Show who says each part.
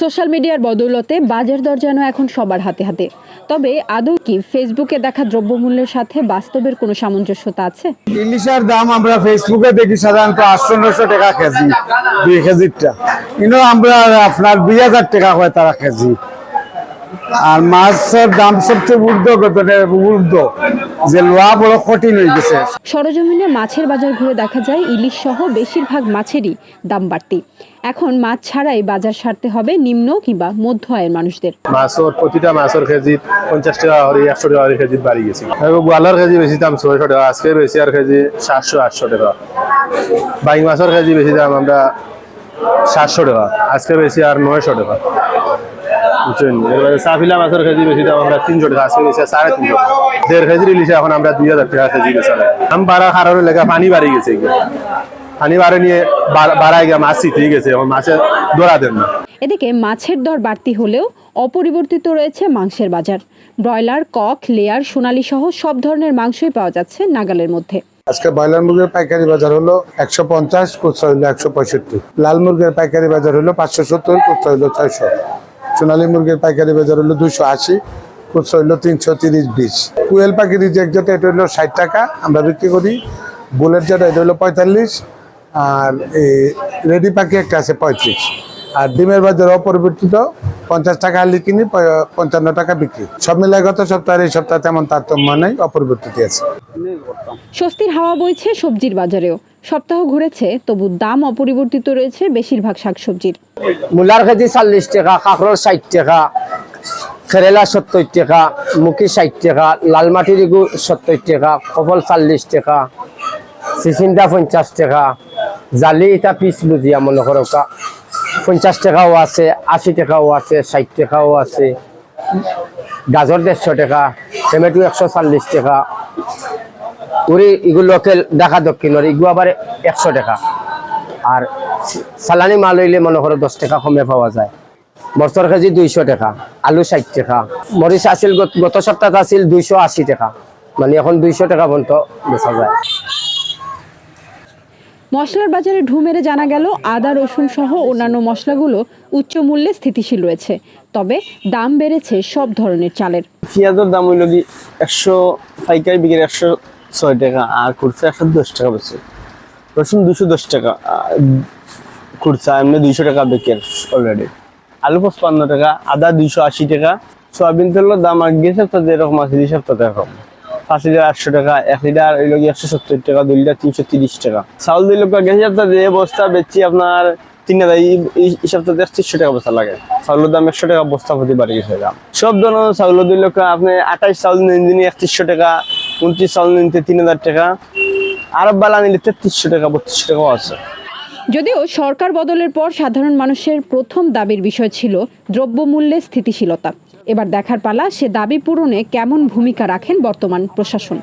Speaker 1: Social মিডিয়ার বদৌলতে বাজার দর যেন এখন সবার হাতে হাতে। তবে আদৌ কি ফেসবুকে দেখা দ্রব্যমূল্যের সাথে বাস্তবের কোনো সামঞ্জস্যতা আছে?
Speaker 2: ইলিশের দাম আমরা ফেসবুকে দেখি সাধারণত আটশো নশো টাকা কেজি, দুই কেজিরটা। কিন্তু আমরা আপনার দুই হাজার টাকা হয় তারা কেজি। আর মাছের দাম সবচেয়ে ঊর্ধ্ব ঊর্ধ্ব। যে লোয়া বড় কঠিন হয়ে গেছে।
Speaker 1: সরজমিনে মাছের বাজার ঘুরে দেখা যায় ইলিশ সহ বেশিরভাগ মাছেরই দাম বাড়তি। এখন মাছ ছাড়াই বাজার সারতে হবে নিম্ন কিংবা মধ্য আয়ের মানুষদের।
Speaker 3: মাছের প্রতিটা মাছের কেজি পঞ্চাশ টাকা করে একশো টাকা করে কেজি বাড়ি গেছে। গোয়ালার কেজি বেশি দাম ছয়শো টাকা আজকে বেশি আর কেজি সাতশো আটশো টাকা। বাইক মাছের কেজি বেশি দাম আমরা সাতশো টাকা আজকে বেশি আর নয়শো টাকা। সাফিলা মাছের কেজি বেশি দাম আমরা তিনশো টাকা আজকে বেশি সাড়ে তিনশো দেড় ইলিশে এখন আমরা দুই হাজার টাকা কেজি বাড়া লেখা পানি বাড়ি গেছে পানি বাড়ে নিয়ে বাড়াই গিয়ে মাছ গেছে এখন মাছে দৌড়া দেন না।
Speaker 1: এদিকে মাছের দর বাড়তি হলেও অপরিবর্তিত রয়েছে মাংসের বাজার। ব্রয়লার কক লেয়ার সোনালী সহ সব ধরনের মাংসই পাওয়া যাচ্ছে নাগালের মধ্যে।
Speaker 2: আজকে ব্রয়লার মুরগির পাইকারি বাজার হলো একশো পঞ্চাশ খুচরা হলো একশো পঁয়ষট্টি। লাল মুরগির পাইকারি বাজার হলো পাঁচশো সত্তর খুচরা হলো ছয়শো। সোনালী মুরগির পাইকারি বাজার হলো দুশো আশি, খুচরা হলো তিনশো তিরিশ বিশ। কুয়েল পাখি রিজেক্ট যেটা এটা হলো ষাট টাকা, আমরা বিক্রি করি। বুলেট যেটা এটা হলো পঁয়তাল্লিশ, আর এই রেডি পাখি একটা আছে পঁয়ত্রিশ। আর ডিমের বাজার অপরিবর্তিত, পঞ্চাশ টাকা আলি কিনি পঞ্চান্ন টাকা বিক্রি। সব মিলাই গত সপ্তাহে এই সপ্তাহে তেমন তারতম্য নেই অপরিবর্তিত আছে।
Speaker 1: স্বস্তির হাওয়া বইছে সবজির বাজারেও। সপ্তাহ ঘুরেছে, তবু দাম অপরিবর্তিত রয়েছে বেশিরভাগ শাকসবজির।
Speaker 4: মূলার কেজি চল্লিশ টাকা, কাঁকড়োর ষাট টাকা কেরেলা সত্তর টাকা, মুখি ষাট টাকা, লালমাটির ইগু সত্তর টাকা, কপল চল্লিশ টাকা চিচিন্তা পঞ্চাশ টাকা, জালি এটা পিস বুঝিয়া মনে করো পঞ্চাশ টাকাও আছে, আশি টাকাও আছে, ষাট টাকাও আছে। গাজর দেড়শো টাকা, টমেটো একশো চল্লিশ টাকা উড়ি ইগু লোকেল ঢাকা দক্ষিণের ইগু আবার একশো টাকা। আর সালানি মাল হইলে মনে করো দশ টাকা কমে পাওয়া যায়। মরচর কেজি দুইশো টাকা আলু ষাট টাকা। মরিচ আছিল গত- সপ্তাহে আছিল দুইশো আশি টাকা। মানে এখন দুইশো টাকা পর্যন্ত বেচা যায়।
Speaker 1: মশলার বাজারে ঢু মেরে জানা গেল আদা রসুন সহ অন্যান্য মশলাগুলো উচ্চ মূল্যে স্থিতিশীল রয়েছে। তবে দাম বেড়েছে সব ধরনের চালের।
Speaker 5: পেঁয়াজের দাম হইল কি একশো পাইকারি বিক্রি একশো ছয় টাকা, আর খুচরা একশো দশ টাকা বেশি রসুন দুশো দশ টাকা, আর খুচরা এমনি দুইশো টাকা বিক্রি অলরেডি আলু পঁচপান্ন টাকা, আদা দুইশো আশি টাকা। সয়াবিন তেলের দাম আগে সপ্তাহে যেরকম আছে দুই সপ্তাহে এরকম। পাঁচ লিটার আটশো টাকা, এক লিটার ওই লোক একশো সত্তর টাকা, দুই লিটার তিনশো তিরিশ টাকা। চাউল দুই লোক গেছে সপ্তাহে যে বস্তা বেচছি আপনার তিন হাজার, এই- সপ্তাহে একত্রিশশো টাকা বস্তা লাগে। চাউলের দাম একশো টাকা, বস্তা প্রতি বাড়ি গেছে সব ধরনের চাউল দুই লক্ষ আপনি আঠাইশ চাউল নিন একত্রিশশো টাকা উনত্রিশ চাল নিতে তিন হাজার টাকা, আরব বালা নিলে তেত্রিশশো টাকা, বত্রিশশো টাকাও আছে।
Speaker 1: যদিও সরকার বদলের পর সাধারণ মানুষের প্রথম দাবির বিষয় ছিল দ্রব্যমূল্যে স্থিতিশীলতা। এবার দেখার পালা, সে দাবি পূরণে কেমন ভূমিকা রাখেন বর্তমান প্রশাসন?